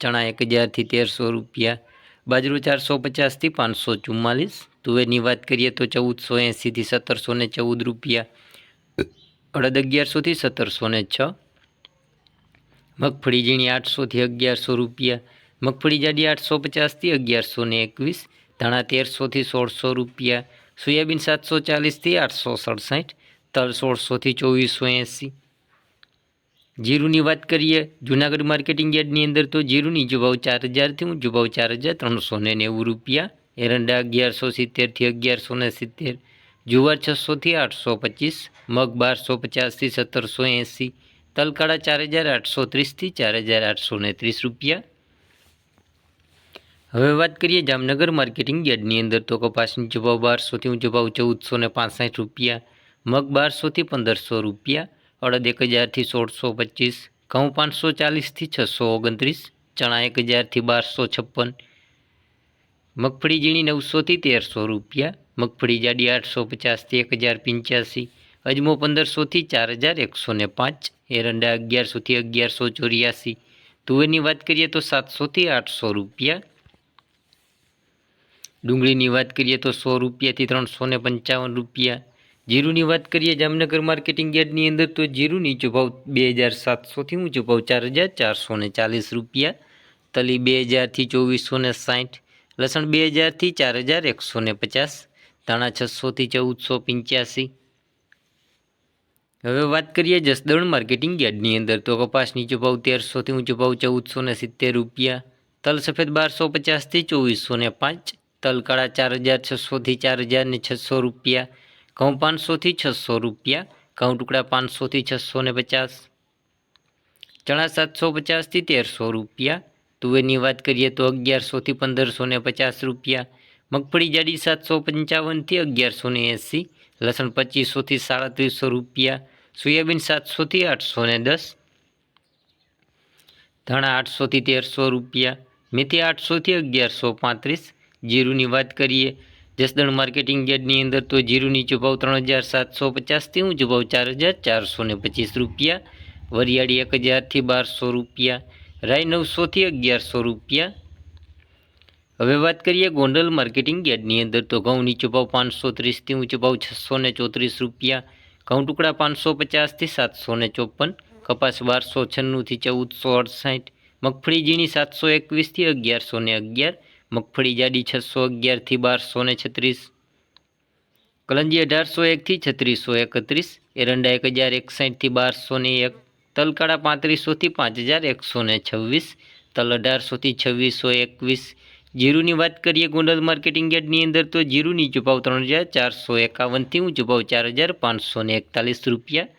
ચણા એક હજારથી તેરસો રૂપિયા. બાજરો ચારસો પચાસથી પાંચસો ચુમ્માલીસ. તુવેરની વાત કરીએ તો ચૌદસો એંસીથી સત્તરસો ને ચૌદ રૂપિયા. અડદ અગિયારસોથી સત્તરસો ને છ. મગફળી ઝીણી આઠસોથી અગિયારસો રૂપિયા. મગફળી જાડી આઠસો પચાસથી અગિયારસો ને એકવીસ. ધાણા તેરસોથી સોળસો રૂપિયા. સોયાબીન સાતસો ચાલીસથી આઠસો સડસઠ. તલ સોળસોથી ચોવીસો એંસી. જીરુની વાત કરીએ, જુનાગઢ માર્કેટિંગ યાર્ડની અંદર તો જીરુની જો ભાવ ચાર હજારથી ઊંચો ભાવ ચાર હજાર ત્રણસો ને નેવું રૂપિયા, એરંડા અગિયારસો સિત્તેરથી અગિયારસો ને સિત્તેર, જુવાર છસોથી આઠસો પચીસ, મગ બારસો પચાસથી સત્તરસો એંસી, તલકાળા ચાર હજાર આઠસો ત્રીસથી ચાર હજાર આઠસો ને ત્રીસ રૂપિયા. હવે વાત કરીએ જામનગર માર્કેટિંગ યાર્ડની અંદર તો કપાસની જો ભાવ બારસોથી ઊંચો ભાવ ચૌદસો ને પાંસઠ રૂપિયા, મગ બારસોથી પંદરસો રૂપિયા અડદ એક હજારથી સોળસો પચીસ, ઘઉં પાંચસો ચાલીસથી છસો ઓગણત્રીસ, ચણા એક હજારથી બારસો છપ્પન, મગફળી ઝીણી નવસોથી તેરસો રૂપિયા, મગફળી જાડી આઠસો પચાસથી એક હજાર પંચ્યાસી, અજમો પંદરસોથી ચાર હજાર એકસો ને પાંચ, એરંડા અગિયારસોથી અગિયારસો ચોર્યાસી, તુવેરની વાત કરીએ તો સાતસોથી આઠસો રૂપિયા, ડુંગળીની વાત કરીએ તો સો રૂપિયાથી ત્રણસો પંચાવન રૂપિયા જીરુની વાત કરીએ જામનગર માર્કેટિંગ યાર્ડની અંદર, તો જીરું નીચો ભાવ બે હજાર સાતસોથી ઊંચો ભાવ ચાર હજાર ચારસો ને ચાલીસ રૂપિયા, તલી બે હજારથી ચોવીસો ને સાઠ, લસણ બે હજારથી ચાર હજાર એકસો ને પચાસ, ધાણા છસોથી ચૌદસો પંચ્યાસી. હવે વાત કરીએ જસદણ માર્કેટિંગ યાર્ડની અંદર, તો કપાસ નીચો ભાવ તેરસોથી ઊંચો ભાવ ચૌદસો ને સિત્તેર રૂપિયા, તલ સફેદ બારસો પચાસથી ચોવીસો ને પાંચ, તલ કાળા ચાર હજાર છસોથી ચાર હજાર ને છસો રૂપિયા ઘઉં પાંચસોથી છસો રૂપિયા, ઘઉં ટુકડા પાંચસોથી છસો ને પચાસ, ચણા સાતસો પચાસથી તેરસો રૂપિયા, તુવેરની વાત કરીએ તો અગિયારસોથી પંદરસો ને પચાસ રૂપિયા, મગફળી જાડી સાતસો પંચાવનથી અગિયારસો ને એંસી, લસણ પચીસોથી સાડત્રીસો રૂપિયા, સોયાબીન સાતસોથી આઠસો ને દસ, ધાણા આઠસોથી તેરસો રૂપિયા, મેથી આઠસોથી અગિયારસો પાંત્રીસ, જીરુંની વાત કરીએ જસદણ માર્કેટિંગ યાર્ડની અંદર તો જીરું નીચો ભાવ ત્રણ હજાર સાતસો પચાસથી ઊંચો ભાવ ચાર હજાર ચારસો ને પચીસ રૂપિયા, વરિયાળી એક હજારથી બારસો રૂપિયા રાય નવસોથી અગિયારસો રૂપિયા. હવે વાત કરીએ ગોંડલ માર્કેટિંગ યાર્ડની અંદર તો ઘઉં નીચો ભાવ પાંચસો ત્રીસથી ઊંચો ભાવ છસો ને ચોત્રીસ રૂપિયા, ઘઉં ટુકડા પાંચસો પચાસથી સાતસો ને ચોપન કપાસ બારસો છન્નુંથી ચૌદસો અડસાઠ, મગફળી ઝીણી સાતસો એકવીસથી અગિયારસો ને અગિયાર મગફળી જાડી છસો અગિયારથી બારસો ને છત્રીસ. કલંજી અઢારસો એકથી છત્રીસો એકત્રીસ. એરંડા એક હજાર એકસાઠથી બારસો ને એક. તલકાળા પાંત્રીસોથી પાંચ હજાર એકસો ને છવ્વીસ. તલ અઢારસોથી છવ્વીસો એકવીસ. જીરુની વાત કરીએ ગોંડલ માર્કેટિંગ યાર્ડની અંદર તો જીરુની ચૂપાવ ત્રણ હજાર ચારસો એકાવનથી હું ચૂપાવ ચાર હજાર પાંચસો એકતાલીસ રૂપિયા.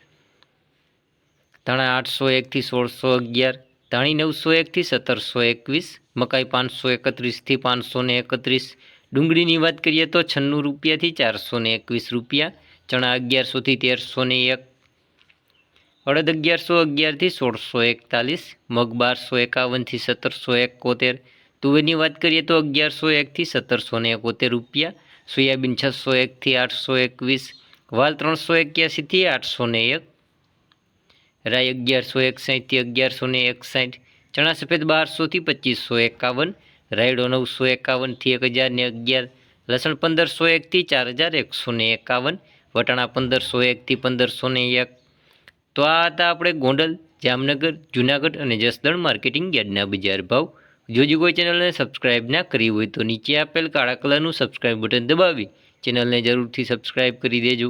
ધાણા આઠસો એકથી સોળસો અગિયાર. ધાણી નવસો એકથી સત્તરસો એકવીસ, મકાઈ પાંચસો એકત્રીસથી પાંચસો એકત્રીસ. ડુંગળીની વાત કરીએ તો છન્નું રૂપિયાથી ચારસો એકવીસ રૂપિયા, ચણા અગિયારસોથી તેરસો એક. અડદ અગિયારસો અગિયારથી સોળસો એકતાલીસ, મગ બારસો એકાવનથી સત્તરસો એકોતેર. તુવેરની વાત કરીએ તો અગિયારસો એકથી સત્તરસો ને એકોતેર રૂપિયા, સોયાબીન છસો એકથી આઠસો એકવીસ, વાલ ત્રણસો એક્યાસીથી આઠસો ને એક રાય અગિયારસો એકસાઠથી અગિયારસો ને એકસાઠ ચણા સફેદ બારસોથી પચીસો એકાવન, રાયડો નવસો એકાવનથી એક હજાર ને અગિયાર, લસણ પંદરસો એકથી ચાર હજાર એકસો ને એકાવન, વટાણા પંદરસો એકથી પંદરસો ને એક. તો આ હતા આપણે ગોંડલ, જામનગર, જુનાગઢ અને જસદણ માર્કેટિંગ યાર્ડના બજાર ભાવ. જો જે કોઈ ચેનલને સબસ્ક્રાઇબ ના કરી હોય તો નીચે આપેલ કાળા કલરનું સબસ્ક્રાઇબ બટન દબાવી, ચેનલને જરૂરથી સબસ્ક્રાઇબ કરી દેજો.